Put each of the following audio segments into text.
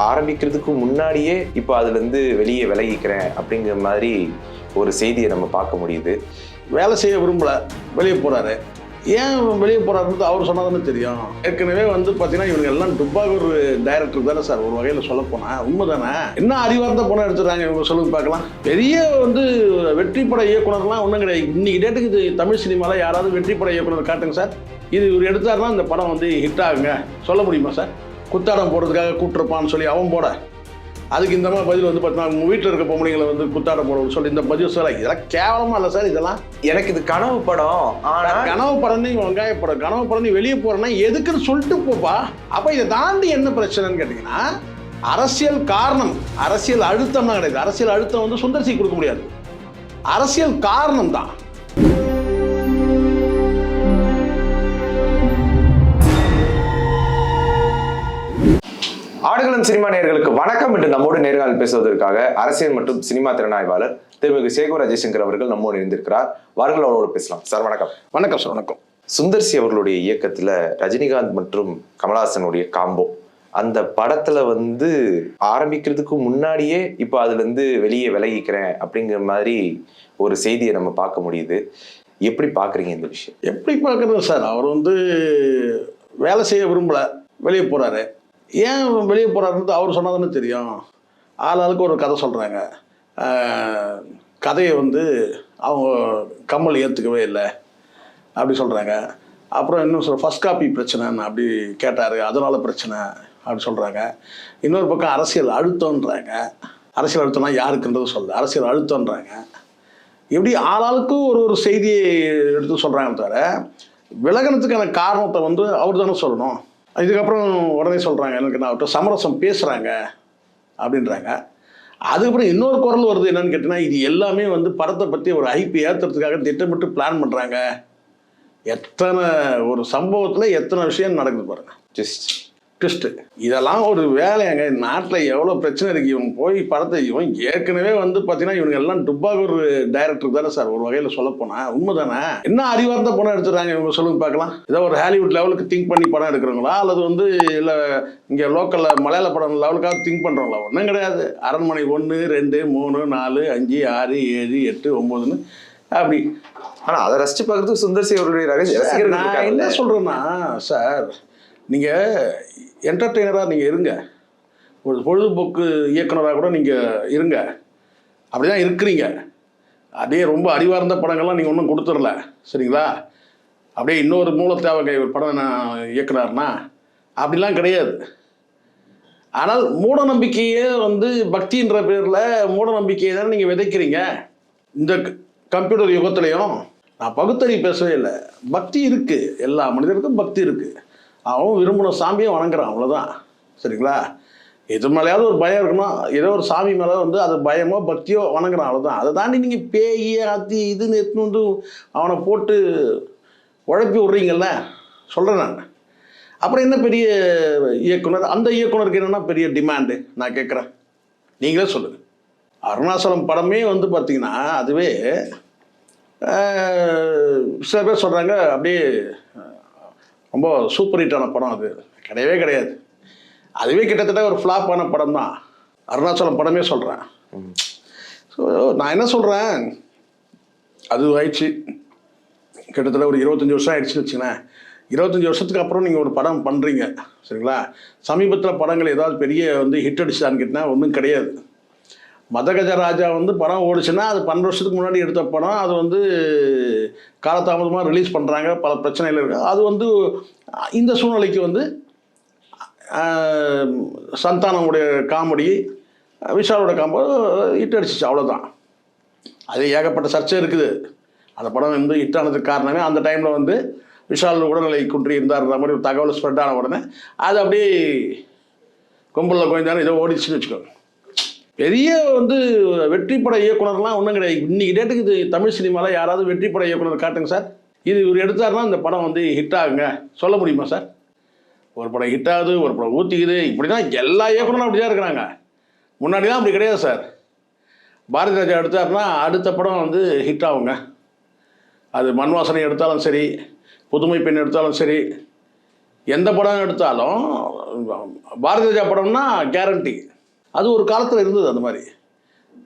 ஆரம்பிக்கிறதுக்கு முன்னாடியே இப்போ அதுல இருந்து வெளியே விலகிக்கிறேன் அப்படிங்கிற மாதிரி ஒரு செய்தியை நம்ம பார்க்க முடியுது. வேலை செய்ய விரும்பல. வெளியே போறாரு. ஏன் வெளியே போறாருன்றது அவர் சொன்னாதானே தெரியும். ஏற்கனவே வந்து பார்த்தீங்கன்னா இவங்க எல்லாம் துப்பாக ஒரு டைரக்டர் தானே சார். ஒரு வகையில் சொல்ல போனா உண்மை தானே என்ன அறிவார்ந்த பணம் எடுத்துறாங்க இவங்க சொல்லுங்க பார்க்கலாம். பெரிய வந்து வெற்றி பட இயக்குனர்லாம் ஒன்றும் கிடையாது. இன்னைக்கு டேட்டுக்கு இது தமிழ் சினிமாவில் யாராவது வெற்றி பட இயக்குனர் காட்டுங்க சார். இது இவர் எடுத்தாருன்னா இந்த படம் வந்து ஹிட் ஆகுங்க. சொல்ல முடியுமா சார்? குத்தாடம் போடுறதுக்காக கூப்பிட்டுருப்பான்னு சொல்லி அவன் போட. அதுக்கு இந்த மாதிரி பதில் வந்து பார்த்தீங்கன்னா உங்கள் வீட்டில் இருக்க பொம்பளைங்களை வந்து குத்தாடம் போட சொல்லி இந்த பதில் சொல்ல இதெல்லாம் கேவலமா இல்லை சார் இதெல்லாம். எனக்கு இது கனவு படம். ஆனா கனவு படம் நீ வெங்காய படம். கனவு படம் நீ வெளியே போறேன்னா எதுக்குன்னு சொல்லிட்டு போப்பா. அப்ப இதை தாண்டி என்ன பிரச்சனைன்னு கேட்டீங்கன்னா அரசியல் காரணம் அரசியல் அழுத்தம்னா கிடையாது. அரசியல் அழுத்தம் வந்து சுந்தர்சி கொடுக்க முடியாது. அரசியல் காரணம் தான். ஆடுகளம் சினிமா நேயர்களுக்கு வணக்கம். என்று நம்மோடு நேர்காணல் பேசுவதற்காக அரசியல் மற்றும் சினிமா திறனாய்வாளர் திருமிகு சேகர் அஜய்சங்கர் அவர்கள் நம்மோடு இணைந்திருக்கிறார். வாருங்கள் அவரோடு பேசலாம். சார் வணக்கம். வணக்கம் சார் வணக்கம். சுந்தர்சி அவர்களுடைய இயக்கத்துல ரஜினிகாந்த் மற்றும் கமலஹாசனுடைய காம்போ. அந்த படத்துல வந்து ஆரம்பிக்கிறதுக்கு முன்னாடியே இப்போ அதுல இருந்து வெளியே விலகிக்கிறேன் அப்படிங்கிற மாதிரி ஒரு செய்தியை நம்ம பார்க்க முடியுது. எப்படி பாக்குறீங்க இந்த விஷயம்? எப்படி பார்க்குறது சார்? அவர் வந்து வேலை செய்ய விரும்பல. வெளியே போறாரு. ஏன் வெளியே போகிறாருன்னு அவர் சொன்னாதானே தெரியும். ஆளாளுக்கு ஒரு கதை சொல்கிறாங்க கதையை வந்து அவங்க கம்மல் ஏற்றுக்கவே இல்லை. அப்படி சொல்கிறாங்க அப்புறம் இன்னும் சொல்ல ஃபஸ்ட் காப்பி பிரச்சனைன்னு அப்படி கேட்டார். அதனால் பிரச்சனை அப்படி சொல்கிறாங்க இன்னொரு பக்கம் அரசியல் அழுத்தம்ன்றாங்க. அரசியல் அழுத்தம்னா யாருக்குன்றது சொல்லுது அரசியல் அழுத்தம்ன்றாங்க. இப்படி ஆளாளுக்கு ஒரு ஒரு செய்தியை எடுத்து சொல்கிறாங்க தவிர விலகனத்துக்கான காரணத்தை வந்து அவர் தானே சொல்லணும். இதுக்கப்புறம் உடனே சொல்கிறாங்க எனக்கு நான் அவர்கிட்ட சமரசம் பேசுகிறாங்க அப்படின்றாங்க. அதுக்கப்புறம் இன்னொரு குரல் வருது என்னன்னு கேட்டிங்கன்னா இது எல்லாமே வந்து படத்தை பற்றி ஒரு ஐபி ஏற்றுறதுக்காக திட்டமிட்டு பிளான் பண்ணுறாங்க எத்தனை ஒரு சம்பவத்தில் எத்தனை விஷயம் நடக்குது பாருங்கள் ஜஸ்ட் ட்விஸ்ட்டு இதெல்லாம் ஒரு வேலையாங்க நாட்டில் எவ்வளோ பிரச்சனை இருக்கு. இவன் போய் படத்தை இவன் ஏற்கனவே வந்து பார்த்தீங்கன்னா இவங்க எல்லாம் டுப்பாக ஒரு டைரக்டர் தானே சார். ஒரு வகையில் சொல்ல போனா உண்மை தானே என்ன அறிவார்ந்த படம் எடுத்துறாங்க இவங்க? சொல்லுங்க பார்க்கலாம். ஏதோ ஒரு ஹாலிவுட் லெவலுக்கு திங்க் பண்ணி படம் எடுக்கிறவங்களா? அல்லது வந்து இல்லை இங்கே லோக்கலில் மலையாள படம் லெவலுக்காக திங்க் பண்ணுறவங்களா ஒன்றும் கிடையாது. அரண்மனை ஒன்று ரெண்டு மூணு நாலு அஞ்சு ஆறு ஏழு எட்டு ஒம்போதுன்னு அப்படி. ஆனா அதை ரசிச்சு பார்க்கறதுக்கு சுந்தர்சி அவருடைய ரகசிய நான்? என்ன சொல்கிறேன்னா சார் நீங்கள் என்டர்டெய்னராக நீங்கள் இருங்க. ஒரு பொழுதுபோக்கு இயக்குனராக கூட நீங்கள் இருங்க. அப்படி தான் இருக்கிறீங்க. அப்படியே ரொம்ப அறிவார்ந்த படங்கள்லாம் நீங்கள் ஒன்றும் கொடுத்துடல. சரிங்களா? அப்படியே இன்னொரு மூல தேவை ஒரு படம் நான் இயக்குனாருன்னா அப்படிலாம் கிடையாது. ஆனால் மூட நம்பிக்கையே வந்து பக்தின்ற பேரில் மூட நம்பிக்கையை தானே நீங்கள் விதைக்கிறீங்க. இந்த கம்ப்யூட்டர் யுகத்துலையும் நான் பகுத்தறிவு பேசவே இல்லை. பக்தி இருக்குது எல்லா மனிதருக்கும் பக்தி இருக்குது அவன் விரும்பின சாமியை வணங்குறான் அவ்வளோதான் சரிங்களா? எது மேலேயாவது ஒரு பயம் இருக்கணும் ஏதோ ஒரு சாமி மேலே வந்து அது பயமோ பக்தியோ வணங்குறான் அவ்வளோதான் அதை தாண்டி நீங்கள் பேய் அத்தி இதுன்னு எடுத்துன்னு வந்து அவனை போட்டு உழப்பி விட்றீங்கல்ல? சொல்கிறேன் நான். அப்புறம் என்ன பெரிய இயக்குனர்? அந்த இயக்குனருக்கு என்னென்னா பெரிய டிமாண்டு நான் கேட்குறேன். நீங்களே சொல்லுங்கள் அருணாச்சலம் படமே வந்து பார்த்திங்கன்னா அதுவே சில பேர் சொல்கிறாங்க அப்படியே ரொம்ப சூப்பர் ஹிட்டான படம் அது. கிடையவே கிடையாது. அதுவே கிட்டத்தட்ட ஒரு ஃப்ளாப்பான படம் தான் அருணாச்சலம் படமே சொல்கிறேன் ஸோ நான் என்ன சொல்கிறேன் அது ஆயிடுச்சு. கிட்டத்தட்ட ஒரு இருபத்தஞ்சி வருஷம் ஆயிடுச்சுன்னு வச்சுங்களேன் இருபத்தஞ்சி வருஷத்துக்கு அப்புறம் நீங்கள் ஒரு படம் பண்ணுறீங்க சரிங்களா? சமீபத்தில் படங்கள் ஏதாவது பெரிய வந்து ஹிட் அடிச்சான்னு கேட்டால் ஒன்றும் கிடையாது. மதகஜ ராஜா வந்து படம் ஓடிச்சுன்னா அது பன்னெண்டு வருஷத்துக்கு முன்னாடி எடுத்த படம். அது வந்து காலதாமதமாக ரிலீஸ் பண்ணுறாங்க பல பிரச்சனைகள் இருக்குது அது வந்து இந்த சூழ்நிலைக்கு வந்து சந்தானமுடைய காமெடி விஷாலோட காமெடி ஹிட் அடிச்சிச்சு. அவ்வளோதான் அது ஏகப்பட்ட சர்ச்சை இருக்குது. அந்த படம் வந்து ஹிட் ஆனதுக்கு காரணமே அந்த டைமில் வந்து விஷால் உடல்நிலை குன்றி இருந்தார்ன்ற மாதிரி ஒரு தகவல் ஸ்ப்ரெட் ஆன உடனே அது அப்படியே கும்பலில் கொஞ்சம் ஏதோ ஓடிச்சுன்னு வச்சுக்கோங்க. பெரிய வந்து வெற்றி பட இயக்குனர்லாம் ஒன்றும் கிடையாது. இன்னைக்கு டேட்டுக்கு இது தமிழ் சினிமாவில் யாராவது வெற்றி பட இயக்குனர் காட்டுங்க சார். இது இவர் எடுத்தாருன்னா இந்த படம் வந்து ஹிட் ஆகுங்க. சொல்ல முடியுமா சார்? ஒரு படம் ஹிட் ஆகுது ஒரு படம் ஊற்றிக்குது இப்படி தான் எல்லா இயக்குனரும் அப்படி தான் இருக்கிறாங்க. முன்னாடி தான் அப்படி கிடையாது சார். பாரதி ராஜா எடுத்தாருன்னா அடுத்த படம் வந்து ஹிட் ஆகுங்க. அது மண் வாசனை எடுத்தாலும் சரி புதுமை பெண் எடுத்தாலும் சரி எந்த படம் எடுத்தாலும் பாரதி ராஜா படம்னா கேரண்டி அது ஒரு காலத்தில் இருந்தது அந்த மாதிரி.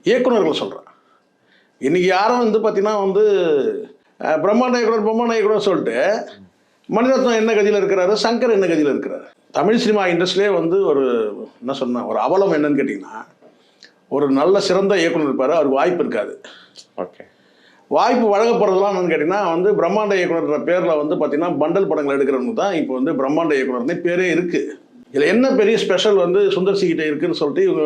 இயக்குனர்கள் சொல்கிறேன் இன்னைக்கு யாரும் வந்து பார்த்தீங்கன்னா வந்து பிரம்மாண்ட இயக்குனர் பிரம்மாண்ட இயக்குனர் சொல்லிட்டு மணிரத்னம் என்ன கதியில் இருக்கிறாரு சங்கர் என்ன கதியில் இருக்கிறாரு. தமிழ் சினிமா இண்டஸ்ட்ரியிலே வந்து ஒரு என்ன சொன்ன ஒரு அவலம் என்னன்னு கேட்டிங்கன்னா ஒரு நல்ல சிறந்த இயக்குனர் இருப்பார் அவருக்கு வாய்ப்பு இருக்காது. ஓகே. வாய்ப்பு வழங்கப்படுறதுலாம் என்னன்னு கேட்டிங்கன்னா வந்து பிரம்மாண்ட இயக்குனர் பேரில் வந்து பார்த்தீங்கன்னா பண்டல் படங்கள் எடுக்கிறவங்க தான் இப்போ வந்து பிரம்மாண்ட இயக்குனர்னே பேரே இருக்குது இதில் என்ன பெரிய ஸ்பெஷல் வந்து சுந்தர் சிகிட்ட இருக்குன்னு சொல்லிட்டு இவங்க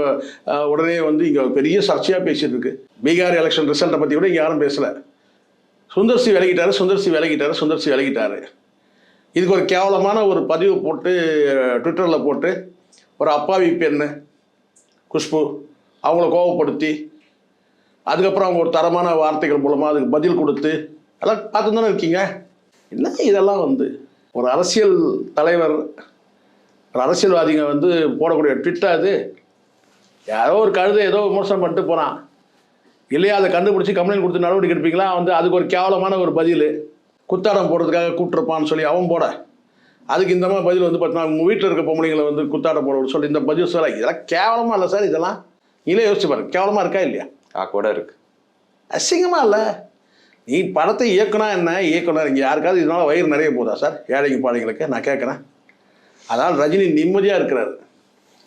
உடனே வந்து இங்கே பெரிய சர்ச்சையாக பேசிட்டு இருக்கு. பீகார் எலெக்ஷன் ரிசல்ட்டை பற்றி கூட இங்கே யாரும் பேசலை. சுந்தர் சி விலகிட்டாரு சுந்தர் சி விலகிட்டாரு சுந்தர் சி விலகிட்டாரு. இதுக்கு ஒரு கேவலமான ஒரு பதிவு போட்டு ட்விட்டரில் போட்டு ஒரு அப்பாவி பெண்ணு குஷ்பு அவங்கள கோவப்படுத்தி அதுக்கப்புறம் அவங்க ஒரு தரமான வார்த்தைகள் மூலமாக அதுக்கு பதில் கொடுத்து எல்லாம் பார்த்து தானே இருக்கீங்க? என்ன இதெல்லாம் வந்து? ஒரு அரசியல் தலைவர் அரசியல்வாதிங்க வந்து போடக்கூடிய ட்விட்டா அது யாரோ ஒரு கழுதை ஏதோ விமர்சனம் பண்ணிட்டு போகிறான் இல்லையா அதை கண்டுபிடிச்சி கம்ப்ளைண்ட் கொடுத்து நடவடிக்கை எடுப்பீங்களா? வந்து அதுக்கு ஒரு கேவலமான ஒரு பதில். குத்தாடம் போடுறதுக்காக கூப்பிட்டுருப்பான்னு சொல்லி அவன் போட. அதுக்கு இந்த மாதிரி பதில் வந்து பார்த்தீங்கன்னா உங்கள் வீட்டில் இருக்க பொம்பளைங்களை வந்து குத்தாடம் போட சொல்லி இந்த பதில் சொல்ல. இதெல்லாம் கேவலமாக இல்லை சார் இதெல்லாம். நீங்களே யோசிச்சு பாருங்க. கேவலமாக இருக்கா இல்லையா? ஆ கூட இருக்கு. அசிங்கமாக இல்லை. நீ படத்தை இயக்குனா என்ன? இயக்குனர் இங்கே யாருக்காவது இதனால வயிறு நிறைய போதா சார்? ஏழைங்க பாடைங்களுக்கு நான் கேட்குறேன் அதனால் ரஜினி நிம்மதியாக இருக்கிறாரு.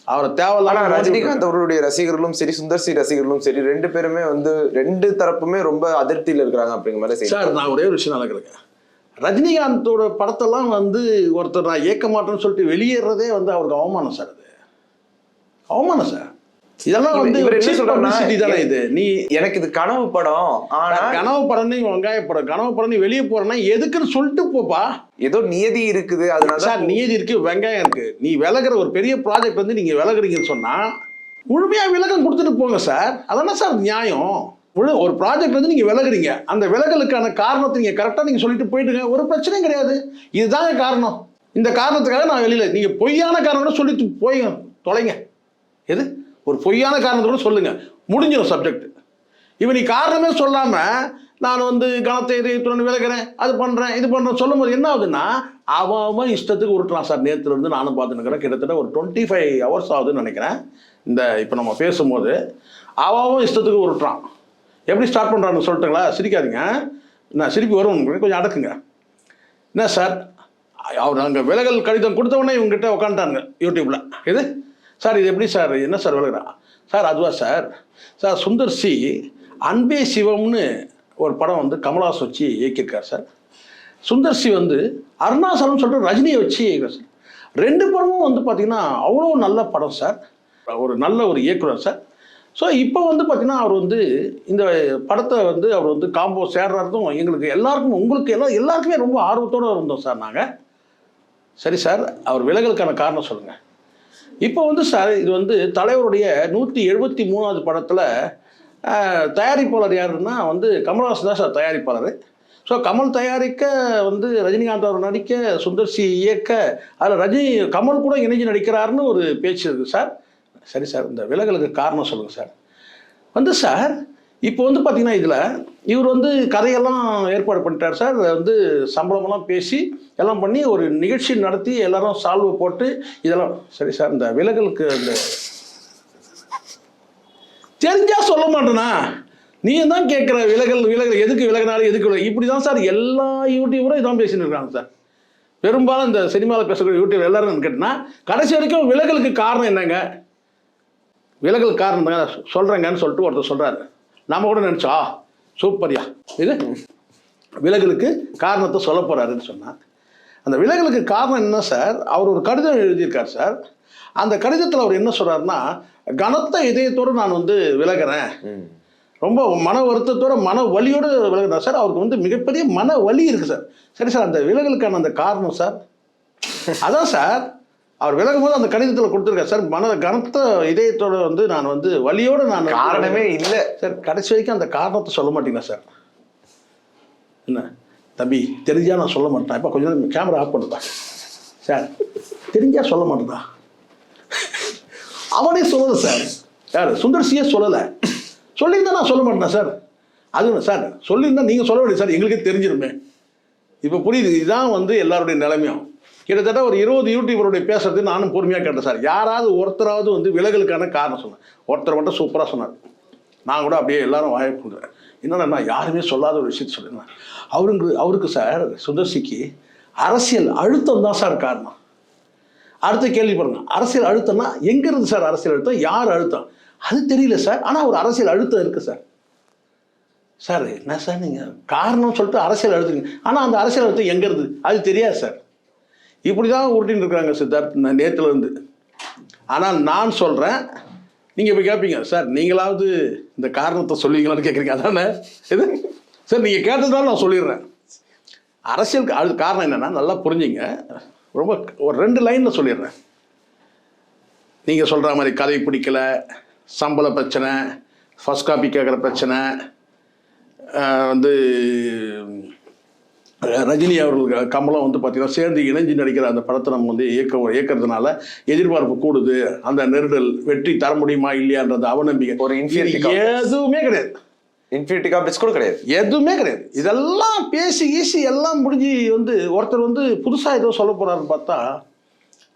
அவரை தேவையில்லாம ரஜினிகாந்த் அவருடைய ரசிகர்களும் சரி சுந்தர் சி ரசிகர்களும் சரி ரெண்டு பேருமே வந்து ரெண்டு தரப்புமே ரொம்ப அதிருப்தியில இருக்கிறாங்க அப்படிங்கிற மாதிரி சார் நான் ஒரே ஒரு விஷயம் நடக்கிறேங்க. ரஜினிகாந்தோட படத்தெல்லாம் வந்து ஒருத்தர் நான் இயக்க மாட்டேன்னு சொல்லிட்டு வெளியேறதே வந்து அவருக்கு அவமானம் சார் அது. அவமானம் சார். இதெல்லாம் வந்து இவர் என்ன சொல்றாருன்னா, இது? நீ எனக்கு இது கனவு படம் ஆனா கனவு படம் நீ வெங்காய படம் கனவு படம் நீ வெளியே போறேன்னா எதுக்குன்னு சொல்லிட்டு போப்பா. ஏதோ நியதி இருக்குது அதனால சார் நியதி இருக்கு வெங்காயம் இருக்கு. நீ விலகுற ஒரு பெரிய ப்ராஜெக்ட் வந்து நீங்க விலகுறீங்கன்னு சொன்னா முழுமையா விலகம் கொடுத்துட்டு போங்க சார். அதானே சார் நியாயம்? ஒரு ப்ராஜெக்ட் வந்து நீங்க விலகுறீங்க. அந்த விலகலுக்கான காரணத்தை நீங்க கரெக்டாக நீங்க சொல்லிட்டு போயிடுங்க. ஒரு பிரச்சனையும் கிடையாது. இதுதாங்க காரணம். இந்த காரணத்துக்காக நான் வெளியில நீங்க பொய்யான காரணம் சொல்லிட்டு போய் தொலைங்க. எது? ஒரு பொய்யான காரணத்தை கூட சொல்லுங்க. முடிஞ்சிடும் சப்ஜெக்ட் இவன் நீ காரணமே சொல்லாம நான் வந்து கணத்தை இதயத்துடன் விலகிறேன் அது பண்றேன் இது பண்றேன் சொல்லும் போது என்ன ஆகுதுன்னா அவன் அவன் இஷ்டத்துக்கு உருட்டுறான் சார். நேத்துல இருந்து நானும் பார்த்துன்னு கிட்டத்தட்ட ஒரு டுவெண்ட்டி ஃபைவ் ஹவர்ஸ் ஆகுதுன்னு நினைக்கிறேன். இந்த இப்போ நம்ம பேசும்போது அவன் அவன் இஷ்டத்துக்கு உருட்டுறான். எப்படி ஸ்டார்ட் பண்ணுறான்னு சொல்லிட்டுங்களா? சிரிக்காதீங்க. நான் சிரிப்பு வரும் உங்களுக்கு கொஞ்சம் அடக்குங்க. என்ன சார்? அவர் அங்கே விலகல் கடிதம் கொடுத்தவொடனே இவங்ககிட்ட உட்காந்துட்டாங்க யூடியூப்ல. இது? சார் இது எப்படி சார்? என்ன சார் விலகிறா சார் அதுவா sir? Sir Sundar C Anbe சிவம்னு ஒரு படம் வந்து கமலாஸ் வச்சு இயக்கியிருக்கார் சார். சுந்தர் சி வந்து அருணாசலம் சொல்லிட்டு ரஜினியை வச்சு சார். ரெண்டு படமும் வந்து பார்த்திங்கன்னா அவ்வளோ நல்ல படம் சார். ஒரு நல்ல ஒரு இயக்குனர் சார். ஸோ இப்போ வந்து பார்த்திங்கன்னா அவர் வந்து இந்த படத்தை வந்து அவர் வந்து காம்போ சேர்றதும் எங்களுக்கு எல்லாருக்கும் உங்களுக்கு எல்லாம் எல்லாருக்குமே ரொம்ப ஆர்வத்தோடு இருந்தோம் சார் நாங்கள் சரி சார் அவர் விலகலுக்கான காரணம் சொல்லுங்கள் இப்போ வந்து சார் இது வந்து தலைவருடைய நூற்றி எழுபத்தி மூணாவது படத்தில் தயாரிப்பாளர் யாருன்னா வந்து கமல்ஹாசன் தான் சார் தயாரிப்பாளர். ஸோ கமல் தயாரிக்க வந்து ரஜினிகாந்த் அவர் நடிக்க சுந்தர் சி இயக்க அதில் ரஜினி கமல் கூட இணைஞ்சு நடிக்கிறாருன்னு ஒரு பேச்சு இருக்குது சார். சரி சார் இந்த விலகலுக்கு காரணம் சொல்லுங்கள் சார். வந்து சார் இப்போ வந்து பார்த்தீங்கன்னா இதில் இவர் வந்து கதையெல்லாம் ஏற்பாடு பண்ணிட்டார் சார். வந்து சம்பளமெல்லாம் பேசி எல்லாம் பண்ணி ஒரு நிகழ்ச்சி நடத்தி எல்லாரும் சால்வு போட்டு இதெல்லாம் சரி சார் இந்த விலகலுக்கு இந்த தெரிஞ்சா சொல்ல மாட்டேனா? நீ தான் கேட்குற விலகல் விலகல் எதுக்கு விலகினாலும் எதுக்கு விலக இப்படி தான் சார் எல்லா யூடியூபரும் இதான் பேசின்னு இருக்காங்க சார். பெரும்பாலும் இந்த சினிமாவில் பேசக்கூடிய யூடியூப் எல்லாரும் கேட்டினா கடைசி வரைக்கும் விலகலுக்கு காரணம் என்னங்க? விலகல் காரணம் தாங்க சொல்கிறேங்கன்னு சொல்லிட்டு ஒருத்தர் சொல்கிறாரு நாம கூட நினச்சா சூப்பர்யா இது விலகலுக்கு காரணத்தை சொல்ல போகிறாருன்னு சொன்னார் அந்த விலகலுக்கு காரணம் என்ன சார்? அவர் ஒரு கடிதம் எழுதியிருக்கார் சார். அந்த கடிதத்தில் அவர் என்ன சொல்கிறாருன்னா கனத்த இதயத்தோடு நான் வந்து விலகிறேன். ரொம்ப மன வருத்தத்தோட மன வலியோடு விலகுறார் சார். அவருக்கு வந்து மிகப்பெரிய மன வலி இருக்குது சார். சரி சார் அந்த விலகலுக்கான அந்த காரணம் சார். அதான் சார் அவர் விலகும் போது அந்த கடிதத்தில் கொடுத்துருக்கார். சார் மன கனத்த இதயத்தோட வந்து நான் வந்து வலியோடு நான் காரணமே இல்ல. சார் கடைசி வரைக்கும் அந்த காரணத்தை சொல்ல மாட்டீங்களா சார்? என்ன? தம்பி தெரிஞ்சா நான் சொல்ல மாட்டேன். இப்போ கொஞ்ச நேரம் கேமரா ஆஃப் பண்ணுப்பா. சார் தெரிஞ்சா சொல்ல மாட்டேதா அவனே சொல்லலை சார். யார்? சுந்தர்சியே சொல்லலை. சொல்லியிருந்தா நான் சொல்ல மாட்டேன் சார். அது சார் சொல்லியிருந்தா நீங்கள் சொல்ல வேண்டிய சார். எங்களுக்கே தெரிஞ்சிருமே. இப்போ புரியுது இதுதான் வந்து எல்லாருடைய நிலைமையும். கிட்டத்தட்ட ஒரு இருபது யூடியூபருடைய பேசுறது நானும் பொறுமையாக கேட்டேன் சார். யாராவது ஒருத்தராவது வந்து விலகலுக்கான காரணம் சொன்னேன் ஒருத்தர் மட்டும் சூப்பராக சொன்னார். நான் கூட அப்படியே எல்லாரும் வாய கொடுக்குறேன் என்னன்னா நான் யாருமே சொல்லாத ஒரு விஷயத்த சொல்லியிருந்தேன் அவருக்கு அவருக்கு சார் சுதர்சிக்கு அரசியல் அழுத்தம் தான் சார் காரணம். அடுத்த கேள்வி பாருங்க. அரசியல் அழுத்தம்னா எங்கேருந்து சார் அரசியல் அழுத்தம்? யார் அழுத்தம்? அது தெரியல சார். ஆனால் ஒரு அரசியல் அழுத்தம் இருக்குது சார். சார் என்ன சார் நீங்கள் காரணம் சொல்லிட்டு அரசியல் அழுத்துங்க ஆனால் அந்த அரசியல் அழுத்தம் எங்கே இருந்து? அது தெரியாது சார். இப்படி தான் உருட்டின்னு இருக்காங்க சித்தார்த் நேற்றுலேருந்து ஆனால் நான் சொல்கிறேன் நீங்கள் இப்போ கேட்பீங்க சார் நீங்களாவது இந்த காரணத்தை சொல்லுவீங்களான்னு கேட்குறீங்க அதானே? இது? சார் நீங்கள் கேட்டதுனால நான் சொல்லிடுறேன். அரசியலுக்கு அது காரணம் என்னென்னா நல்லா புரிஞ்சுங்க. ரொம்ப ஒரு ரெண்டு லைனில் சொல்லிடுறேன். நீங்கள் சொல்கிற மாதிரி கதை பிடிக்கல சம்பள பிரச்சனை ஃபஸ்ட் காப்பி கேட்குற பிரச்சனை வந்து ரஜினி அவர்கள் கமலம் வந்து பார்த்தீங்கன்னா சேர்ந்து இணைஞ்சு நடிக்கிற அந்த படத்தை நம்ம வந்து இயக்க இயக்கிறதுனால எதிர்பார்ப்பு கூடுது. அந்த நெருடல் வெற்றி தர முடியுமா இல்லையான்றது அவநம்பிக்கை. ஒரு எதுவுமே கிடையாது. இன்ஃபினிட்டி காம்ப்ளெக்ஸ் கூட கிடையாது. எதுவுமே கிடையாது. இதெல்லாம் பேசி ஈசி எல்லாம் முடிஞ்சு வந்து ஒருத்தர் வந்து புதுசாக ஏதோ சொல்ல போறாருன்னு பார்த்தா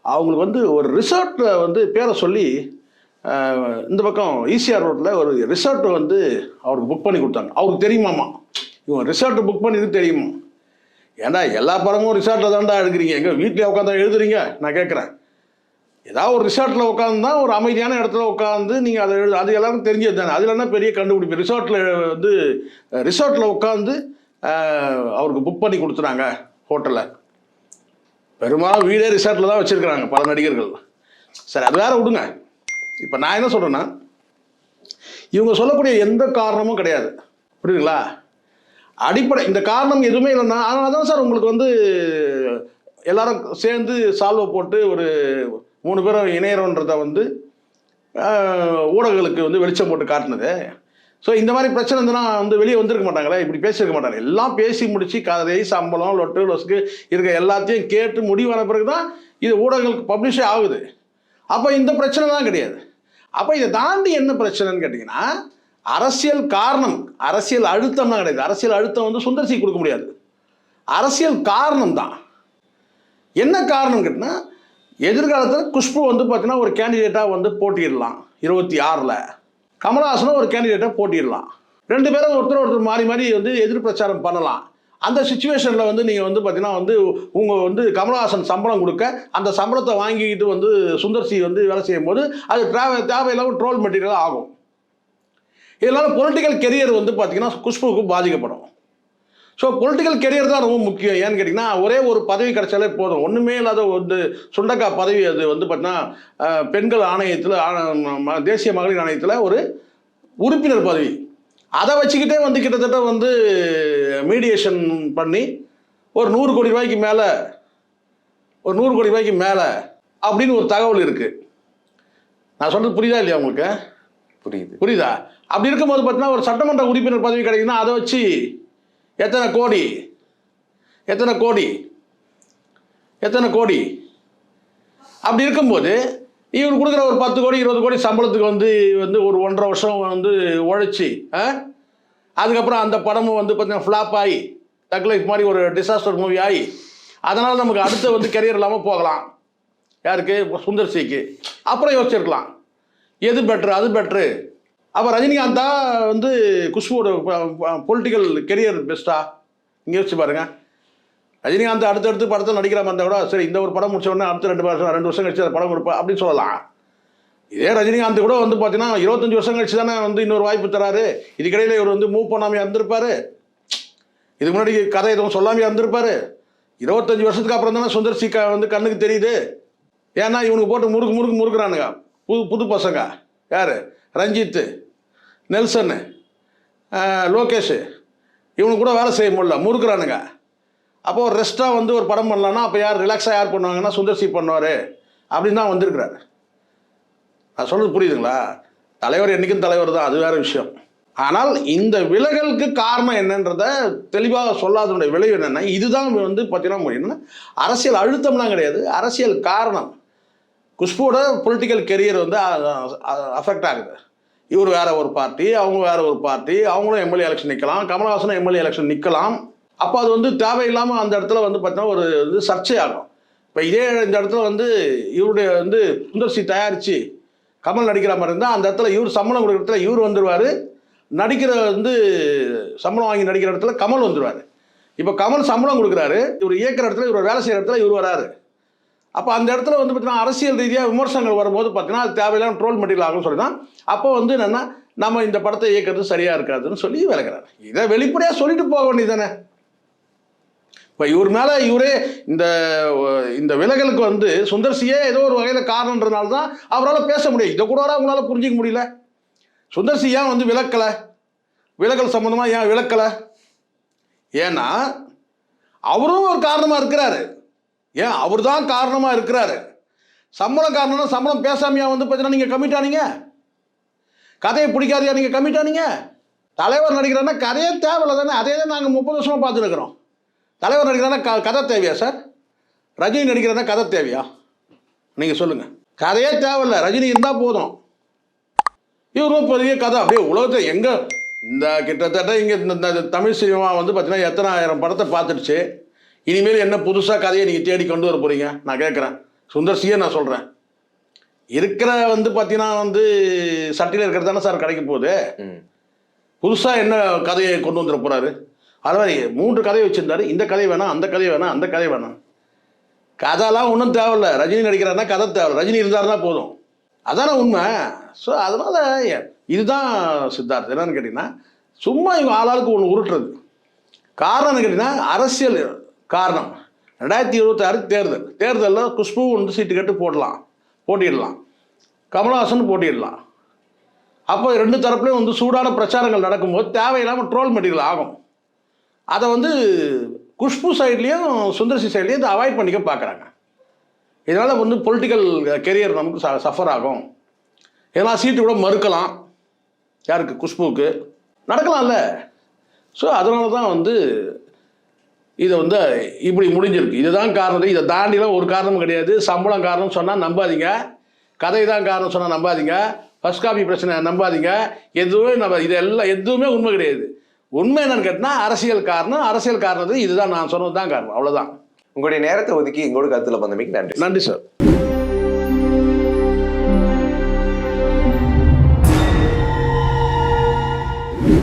அவங்களுக்கு வந்து ஒரு ரிசார்ட்டில் வந்து பேரை சொல்லி இந்த பக்கம் ஈசிஆர் ரோட்டில் ஒரு ரிசார்ட்டை வந்து அவருக்கு புக் பண்ணி கொடுத்தாங்க. அவருக்கு தெரியுமாமா இவன் ரிசார்ட்டை புக் பண்ணிது தெரியுமா? ஏன்னா எல்லா படமும் ரிசார்ட்டில் தான்டா எடுக்கிறீங்க? எங்கே வீட்டிலே உட்காந்தா எழுதுறீங்க? நான் கேட்குறேன். ஏதாவது ஒரு ரிசார்ட்டில் உட்காந்து தான் ஒரு அமைதியான இடத்துல உட்காந்து நீங்கள் அதை எழுது அது எல்லாருக்கும் தெரிஞ்சது தானே. அதில் என்ன பெரிய கண்டுபிடிப்பு? ரிசார்ட்டில் வந்து ரிசார்ட்டில் உட்காந்து அவருக்கு புக் பண்ணி கொடுத்துறாங்க ஹோட்டலில் பெரும்பாலும் வீடே ரிசார்ட்டில் தான் வச்சுருக்கிறாங்க பல நடிகர்கள். சரி அது வேற விடுங்க. இப்போ நான் என்ன சொல்கிறேன்னா இவங்க சொல்லக்கூடிய எந்த காரணமும் கிடையாது. புரியுதுங்களா? அடிப்படை இந்த காரணம் எதுவுமே இல்லைன்னா அதனால தான் சார் உங்களுக்கு வந்து எல்லாரும் சேர்ந்து சால்வை போட்டு ஒரு மூணு பேரும் இணையறோன்றதை வந்து ஊடகங்களுக்கு வந்து வெளிச்சம் போட்டு காட்டினது. ஸோ இந்த மாதிரி பிரச்சனை இருந்ததுன்னா வந்து வெளியே வந்திருக்க மாட்டாங்களே இப்படி பேசியிருக்க மாட்டாங்க. எல்லாம் பேசி முடிச்சு கதை சம்பளம் லொட்டு லொஸ்க்கு இருக்க எல்லாத்தையும் கேட்டு முடிவான பிறகு தான் இது ஊடகங்களுக்கு பப்ளிஷே ஆகுது. அப்போ இந்த பிரச்சனை தான் கிடையாது. அப்போ இதை தாண்டி என்ன பிரச்சனைன்னு கேட்டிங்கன்னா அரசியல் காரணம் அரசியல் அழுத்தம்லாம் கிடையாது. அரசியல் அழுத்தம் வந்து சுந்தர்சி கொடுக்க முடியாது. அரசியல் காரணம் தான். என்ன காரணம் கேட்டால் எதிர்காலத்தில் குஷ்பு வந்து பார்த்தீங்கன்னா ஒரு கேண்டிடேட்டாக வந்து போட்டியிடலாம் இருபத்தி ஆறில். கமலஹாசனும் ஒரு கேண்டிடேட்டாக போட்டிடலாம் ரெண்டு பேரும் ஒருத்தர் ஒருத்தர் மாறி மாறி வந்து எதிர் பிரச்சாரம் பண்ணலாம். அந்த சுச்சுவேஷனில் வந்து நீங்கள் வந்து பார்த்தீங்கன்னா வந்து உங்கள் வந்து கமலஹாசன் சம்பளம் கொடுக்க அந்த சம்பளத்தை வாங்கிக்கிட்டு வந்து சுந்தர்சி வந்து வேலை செய்யும்போது அது தேவை தேவையில்லாமல் ட்ரோல் மெட்டீரியலாக ஆகும். இதனால் பொலிட்டிக்கல் கெரியர் வந்து பார்த்தீங்கன்னா குஷ்புவுக்கு பாதிக்கப்படும். ஸோ பொலிட்டிக்கல் கெரியர் தான் ரொம்ப முக்கியம். ஏன்னு கேட்டிங்கன்னா ஒரே ஒரு பதவி கிடைச்சாலே போதும். ஒன்றுமே இல்லாத வந்து சுண்டக்கா பதவி அது வந்து பார்த்தீங்கன்னா பெண்கள் ஆணையத்தில் தேசிய மகளிர் ஆணையத்தில் ஒரு உறுப்பினர் பதவி. அதை வச்சுக்கிட்டே வந்து கிட்டத்தட்ட வந்து மீடியேஷன் பண்ணி ஒரு நூறு கோடி ரூபாய்க்கு மேலே ஒரு நூறு கோடி ரூபாய்க்கு மேலே அப்படின்னு ஒரு தகவல் இருக்குது நான் சொல்கிறது புரியுதா இல்லையா உங்களுக்கு? புரியுது. புரியுதா? அப்படி இருக்கும்போது பார்த்தீங்கன்னா ஒரு சட்டமன்ற உறுப்பினர் பதவி கிடைக்குதுன்னா அதை வச்சு எத்தனை கோடி? எத்தனை கோடி? எத்தனை கோடி? அப்படி இருக்கும்போது இவர் கொடுக்குற ஒரு பத்து கோடி இருபது கோடி சம்பளத்துக்கு வந்து வந்து ஒரு ஒன்றரை வருஷம் வந்து உழைச்சி ஆ? அதுக்கப்புறம் அந்த படமும் வந்து பார்த்தீங்கன்னா ஃப்ளாப் ஆகி தக் லைஃப் மாதிரி ஒரு டிசாஸ்டர் மூவி ஆகி அதனால் நமக்கு அடுத்து வந்து கெரியர் இல்லாமல் போகலாம். யாருக்கு? சுந்தர் சிக்கு. அப்புறம் யோசிச்சிருக்கலாம். எது பெட்ரு அது பெட்ரு அப்போ ரஜினிகாந்தா வந்து குஷ்புவோட பொலிட்டிக்கல் கெரியர் பெஸ்ட்டா இங்கே யோசிச்சு பாருங்க. ரஜினிகாந்த் அடுத்தடுத்து படத்தில் நடிக்கிற மாதிரி கூட சரி இந்த ஒரு படம் முடிச்ச உடனே அடுத்த ரெண்டு வருஷம் ரெண்டு வருஷம் கழிச்சு அந்த படம் கொடுப்பேன் அப்படின்னு சொல்லலாம். இதே ரஜினிகாந்த் கூட வந்து பார்த்தீங்கன்னா இருபத்தஞ்சு வருஷம் கழிச்சு தானே வந்து இன்னொரு வாய்ப்பு தராரு. இதுக்கிடையில இவர் வந்து மூவ் பண்ணாமல் இருந்திருப்பாரு. இதுக்கு முன்னாடி கதை எதுவும் சொல்லாமல் இருந்திருப்பாரு. இருபத்தஞ்சு வருஷத்துக்கு அப்புறம் தானே சுந்தர் சி வந்து கண்ணுக்கு தெரியுது. ஏன்னா இவனுக்கு போட்டு முறுக்கு முறுக்கு முறுக்குறானுங்க. புது புது பசங்க. யார்? ரஞ்சித்து நெல்சன்னு லோகேஷு லோகேஷ். இவனுக்கு கூட வேலை செய்ய முடியல முறுக்குறானுங்க. அப்போது ஒரு ரெஸ்ட்டாக வந்து ஒரு படம் பண்ணலான்னா அப்போ யார் ரிலாக்ஸாக யார் பண்ணுவாங்கன்னா சுந்தர் சி பண்ணுவார். அப்படின்னு தான் வந்திருக்கிறார். நான் சொல்கிறது புரியுதுங்களா? தலைவர் என்றைக்கும் தலைவர் தான் அது வேற விஷயம். ஆனால் இந்த விலகலுக்கு காரணம் என்னன்றத தெளிவாக சொல்லாதனுடைய விளைவு என்னென்னா இதுதான் வந்து பார்த்தீங்கன்னா என்னன்னா அரசியல் அழுத்தம்லாம் கிடையாது. அரசியல் காரணம். குஷ்புவோட பொலிட்டிக்கல் கெரியர் வந்து அஃபெக்ட் ஆகுது. இவர் வேற ஒரு பார்ட்டி அவங்க வேற ஒரு பார்ட்டி அவங்களும் எம்எல்ஏ எலெக்ஷன் நிற்கலாம் கமலஹாசனும் எம்எல்ஏ எலெக்ஷன் நிற்கலாம் அப்போ அது வந்து தேவையில்லாமல் அந்த இடத்துல வந்து பார்த்தீங்கன்னா ஒரு இது சர்ச்சை ஆகும் இப்போ இதே இந்த இடத்துல வந்து இவருடைய வந்து சுந்தர்சி தயாரித்து கமல் நடிக்கிற மாதிரி இருந்தால் அந்த இடத்துல இவர் சம்பளம் கொடுக்குற இடத்துல இவர் வந்துடுவார் நடிக்கிற வந்து சம்பளம் வாங்கி நடிக்கிற இடத்துல கமல் வந்துடுவார் இப்போ கமல் சம்பளம் கொடுக்குறாரு. இவர் இயக்கிற இடத்துல இவர் வேலை செய்கிற இடத்துல இவர் வராரு. அப்போ அந்த இடத்துல வந்து பார்த்தீங்கன்னா அரசியல் ரீதியாக விமர்சனங்கள் வரும்போது பார்த்தீங்கன்னா அது தேவையில்லாம ட்ரோல் மெட்டீரியல் ஆகும்னு சொல்லி தான் அப்போ வந்து என்னென்னா நம்ம இந்த படத்தை இயக்கிறது சரியாக இருக்காதுன்னு சொல்லி விளக்குறாரு இதை வெளிப்படையாக சொல்லிட்டு போக வேண்டியதானே இப்போ இவர் மேலே இவரே இந்த இந்த விலகலுக்கு வந்து சுந்தர்சியே ஏதோ ஒரு வகையில் காரணன்றனால தான் அவரால் பேச முடியும் இதை கூட அவங்களால புரிஞ்சிக்க முடியல. சுந்தர்சி ஏன் வந்து விளக்கலை விலகல் சம்மந்தமாக ஏன் விளக்கலை ஏன்னா அவரும் ஒரு காரணமாக இருக்கிறாரு. ஏன் அவர் தான் காரணமாக இருக்கிறாரு. சம்பளம் காரணம்னா சம்பளம் பேசாமையா வந்து பார்த்தீங்கன்னா நீங்கள் கமிட் ஆனீங்க. கதையை பிடிக்காதையா நீங்கள் கமிட் ஆனீங்க. தலைவர் நடிக்கிறன்னா கதையே தேவையில்ல தானே அதே தான் நாங்கள் முப்பது வருஷமாக பார்த்துருக்குறோம். தலைவர் நடிக்கிறன்னா க கதை தேவையா சார் ரஜினி நடிக்கிறன்னா கதை தேவையா? நீங்கள் சொல்லுங்கள் கதையே தேவையில்ல ரஜினி இருந்தால் போதும். இவரும் பெரிய கதை. அப்படியே உலகத்தை எங்கே இந்த கிட்டத்தட்ட இங்கே இந்த இந்த தமிழ் சினிமா வந்து பார்த்தீங்கன்னா எத்தனை ஆயிரம் படத்தை பார்த்துடுச்சு. இனிமேல் என்ன புதுசாக கதையை நீங்கள் தேடி கொண்டு வர போகிறீங்க நான் கேட்குறேன் சுந்தர் சியே நான் சொல்கிறேன் இருக்கிற வந்து பார்த்தீங்கன்னா வந்து சட்டியில் இருக்கிறது தானே சார் கிடைக்க போகுது. புதுசாக என்ன கதையை கொண்டு வந்துட போகிறாரு அது மாதிரி மூன்று கதையை வச்சுருந்தாரு. இந்த கதை வேணாம் அந்த கதை வேணாம் அந்த கதை வேணாம். கதைலாம் ஒன்றும் தேவையில்ல. ரஜினி நடிக்கிறாருன்னா கதை தேவை. ரஜினி இருந்தாருன்னா போதும். அதானே உண்மை? ஸோ அதனால் இதுதான் சித்தார்த் என்னன்னு கேட்டிங்கன்னா சும்மா இவங்க ஆளாளுக்கு ஒன்று உருட்டுறது. காரணம்னு கேட்டிங்கன்னா அரசியல் காரணம். ரெண்டாயிரத்தி இருபத்தாறு தேர்தல். தேர்தலில் குஷ்பு வந்து சீட்டு கட்டு போடலாம். போட்டியிடலாம் கமல்ஹாசன் போட்டியிடலாம் அப்போ ரெண்டு தரப்புலையும் வந்து சூடான பிரச்சாரங்கள் நடக்கும்போது தேவையில்லாமல் ட்ரோல் மெட்டீரியல் ஆகும். அதை வந்து குஷ்பு சைட்லேயும் சுந்தர்சி சைட்லேயும் இதை அவாய்ட் பண்ணிக்க பார்க்குறாங்க இதனால் வந்து பொலிட்டிக்கல் கெரியர் நமக்கு ச சஃபர் ஆகும். இதெல்லாம் சீட்டு கூட மறுக்கலாம். யாருக்கு? குஷ்புவுக்கு நடக்கலாம்ல. ஸோ அதனால தான் வந்து இதை வந்து இப்படி முடிஞ்சிருக்கு. இதுதான் காரணம். இதை தாண்டிலாம் ஒரு காரணமும் கிடையாது. சம்பளம் காரணம் சொன்னால் நம்பாதீங்க. கதை தான் காரணம் சொன்னால் நம்பாதீங்க. ஃபர்ஸ்ட் காப்பி பிரச்சனை நம்பாதீங்க. எதுவுமே நம்ம இதெல்லாம் எதுவுமே உண்மை கிடையாது. உண்மை என்னன்னு கேட்டினா அரசியல் காரணம். அரசியல் காரணத்துக்கு இதுதான் நான் சொன்னது தான் காரணம். அவ்வளோதான் உங்களுடைய நேரத்தை ஒதுக்கி எங்களோட கருத்துல பந்தமைக்கு நன்றி. நன்றி சார்